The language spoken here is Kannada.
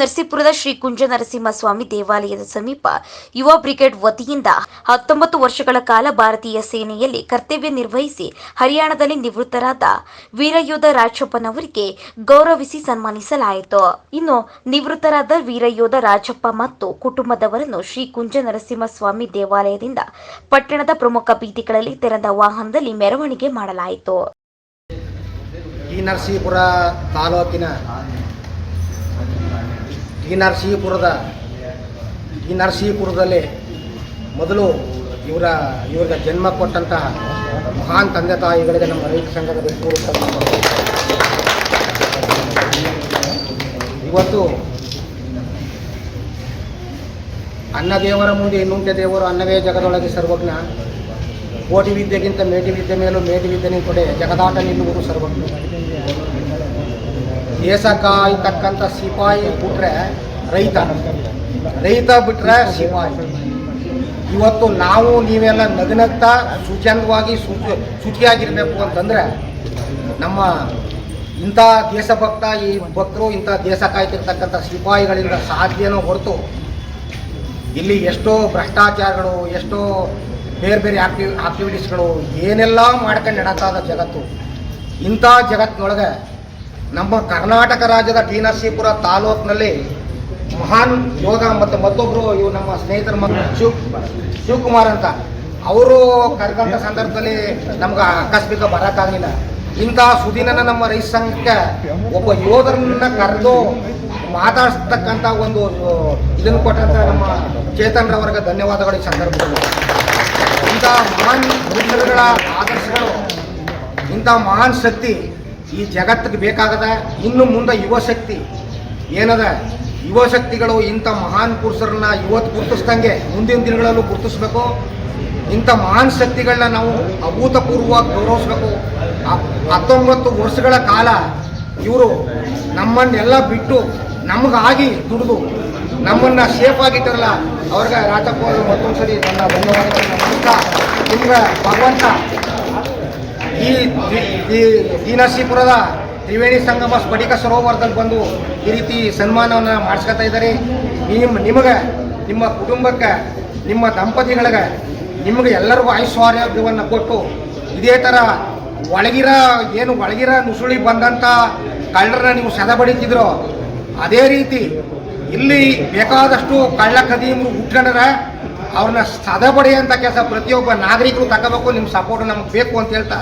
ನರಸೀಪುರದ ಶ್ರೀ ಕುಂಜ ನರಸಿಂಹಸ್ವಾಮಿ ದೇವಾಲಯದ ಸಮೀಪ ಯುವ ಬ್ರಿಗೇಡ್ ವತಿಯಿಂದ ಹತ್ತೊಂಬತ್ತು ವರ್ಷಗಳ ಕಾಲ ಭಾರತೀಯ ಸೇನೆಯಲ್ಲಿ ಕರ್ತವ್ಯ ನಿರ್ವಹಿಸಿ ಹರಿಯಾಣದಲ್ಲಿ ನಿವೃತ್ತರಾದ ವೀರಯೋಧ ರಾಜಪ್ಪನವರಿಗೆ ಗೌರವಿಸಿ ಸನ್ಮಾನಿಸಲಾಯಿತು. ಇನ್ನು ನಿವೃತ್ತರಾದ ವೀರಯೋಧ ರಾಜಪ್ಪ ಮತ್ತು ಕುಟುಂಬದವರನ್ನು ಶ್ರೀ ಕುಂಜ ನರಸಿಂಹಸ್ವಾಮಿ ದೇವಾಲಯದಿಂದ ಪಟ್ಟಣದ ಪ್ರಮುಖ ಬೀದಿಗಳಲ್ಲಿ ತೆರೆದ ವಾಹನದಲ್ಲಿ ಮೆರವಣಿಗೆ ಮಾಡಲಾಯಿತು. ಈ ನರಸೀಪುರ ತಾಲೂಕಿನ ಟಿ ನರಸೀಪುರದ ಟಿ ನರಸೀಪುರದಲ್ಲಿ ಮೊದಲು ಇವರ, ಇವರಿಗೆ ಜನ್ಮ ಕೊಟ್ಟಂತಹ ಮಹಾನ್ ತಂದೆ ತಾಯಿಗಳಿಗೆ ನಮ್ಮ ರೈತ ಸಂಘದ ಬೆಂಗಳೂರು ಇವತ್ತು ಅನ್ನ ದೇವರ ಮುಂದೆ ಇನ್ನುಂಟೆ ದೇವರು ಅನ್ನವೇ ಜಗದೊಳಗೆ ಸರ್ವಜ್ಞ. ಕೋಟಿ ವಿದ್ಯೆಗಿಂತ ಮೇಟಿ ವಿದ್ಯೆ ಮೇಲೂ ಮೇಟಿ ವಿದ್ಯೆ ಕೊಡೆ ಜಗದಾಟ ನಿಲ್ಲುವುದು ಸರ್ವಜ್ಞ. ದೇಶ ಕಾಯ್ತಕ್ಕಂಥ ಸಿಪಾಯಿ ಬಿಟ್ರೆ ರೈತ. ರೈತ ಬಿಟ್ರೆ ಸಿಪಾಯಿ. ಇವತ್ತು ನಾವು ನೀವೆಲ್ಲ ನಗನಗ್ತಾ ಸುಚಂದವಾಗಿ ಶುಚಿ ಶುಚಿಯಾಗಿರಬೇಕು ಅಂತಂದರೆ ನಮ್ಮ ಇಂಥ ದೇಶಭಕ್ತ, ಈ ಭಕ್ತರು ಇಂಥ ದೇಶ ಕಾಯ್ತಿರ್ತಕ್ಕಂಥ ಸಿಪಾಯಿಗಳಿಂದ ಸಾಧ್ಯನೋ ಹೊರತು ಇಲ್ಲಿ ಎಷ್ಟೋ ಭ್ರಷ್ಟಾಚಾರಗಳು, ಎಷ್ಟೋ ಬೇರೆ ಬೇರೆ ಆಕ್ಟಿವ್ ಆಕ್ಟಿವಿಟೀಸ್ಗಳು ಏನೆಲ್ಲ ಮಾಡ್ಕೊಂಡು ನಡೀತಾ ಜಗತ್ತು. ಇಂಥ ಜಗತ್ತಿನೊಳಗೆ ನಮ್ಮ ಕರ್ನಾಟಕ ರಾಜ್ಯದ ಟಿ ನರಸೀಪುರ ತಾಲೂಕಿನಲ್ಲಿ ಮಹಾನ್ ಯೋಗ ಮತ್ತು ಮತ್ತೊಬ್ಬರು ಇವು ನಮ್ಮ ಸ್ನೇಹಿತರ ಮಗ ಶಿವ್ ಶಿವಕುಮಾರ್ ಅಂತ. ಅವರು ಕರೆದಂಥ ಸಂದರ್ಭದಲ್ಲಿ ನಮ್ಗೆ ಆಕಸ್ಮಿಕ ಬರೋಕ್ಕಾಗಲಿಲ್ಲ. ಇಂಥ ಸುದಿನನ ನಮ್ಮ ರೈತ ಸಂಘಕ್ಕೆ ಒಬ್ಬ ಯೋಧರನ್ನ ಕರೆದು ಮಾತಾಡಿಸ್ತಕ್ಕಂಥ ಒಂದು ಇದನ್ನು ಕೊಟ್ಟಂತ ನಮ್ಮ ಚೇತನ್ ರವರಿಗೆ ಧನ್ಯವಾದಗಳು ಈ ಸಂದರ್ಭದಲ್ಲಿ. ಇಂಥ ಮಹಾನ್ ಆದರ್ಶಗಳು, ಇಂಥ ಮಹಾನ್ ಶಕ್ತಿ ಈ ಜಗತ್ತಿಗೆ ಬೇಕಾಗದ ಇನ್ನು ಮುಂದೆ ಯುವ ಶಕ್ತಿ. ಏನದ? ಯುವ ಶಕ್ತಿಗಳು ಇಂಥ ಮಹಾನ್ ಪುರುಷರನ್ನ ಇವತ್ತು ಗುರುತಿಸ್ದಂಗೆ ಮುಂದಿನ ದಿನಗಳಲ್ಲೂ ಗುರುತಿಸ್ಬೇಕು. ಇಂಥ ಮಹಾನ್ ಶಕ್ತಿಗಳನ್ನ ನಾವು ಅಭೂತಪೂರ್ವವಾಗಿ ಗೌರವಿಸ್ಬೇಕು. ಹತ್ತೊಂಬತ್ತು ವರ್ಷಗಳ ಕಾಲ ಇವರು ನಮ್ಮನ್ನೆಲ್ಲ ಬಿಟ್ಟು ನಮಗಾಗಿ ದುಡಿದು ನಮ್ಮನ್ನ ಸೇಫ್ ಆಗಿಟ್ಟಾರಲ್ಲ, ಅವ್ರಿಗೆ ರಾಜಪ್ಪ ಮತ್ತೊಂದು ಸರಿ ನನ್ನ ಧನ್ಯವಾದಗಳನ್ನು ನಿಮ್ಗೆ ಭಗವಂತ ಈ ಈ ದೀನಶೀಪುರದ ತ್ರಿವೇಣಿ ಸಂಗಮ ಸ್ಫಟಿಕ ಸರೋವರದಲ್ಲಿ ಬಂದು ಈ ರೀತಿ ಸನ್ಮಾನವನ್ನು ಮಾಡಿಸ್ಕೊತಾ ಇದ್ದಾರೆ. ನಿಮ್ಮ ನಿಮಗೆ, ನಿಮ್ಮ ಕುಟುಂಬಕ್ಕೆ, ನಿಮ್ಮ ದಂಪತಿಗಳಿಗೆ, ನಿಮಗೆ ಎಲ್ಲರಿಗೂ ಐಶ್ವರ್ಯವನ್ನು ಕೊಟ್ಟು ಇದೇ ಥರ ಒಳಗಿರ, ಏನು ಒಳಗಿರ ನುಸುಳಿ ಬಂದಂಥ ಕಳ್ಳರನ್ನ ನೀವು ಸದಬಡಿತಿದ್ರು, ಅದೇ ರೀತಿ ಇಲ್ಲಿ ಬೇಕಾದಷ್ಟು ಕಳ್ಳ ಕದೀಮರು ಉಟ್ಕೊಂಡ್ರ ಅವ್ರನ್ನ ಅಂತ ಕೆಲಸ ಪ್ರತಿಯೊಬ್ಬ ನಾಗರಿಕರು ತಗೋಬೇಕು ನಿಮ್ಮ ಸಪೋರ್ಟ್ ನಮ್ಗೆ ಬೇಕು ಅಂತ ಹೇಳ್ತಾ.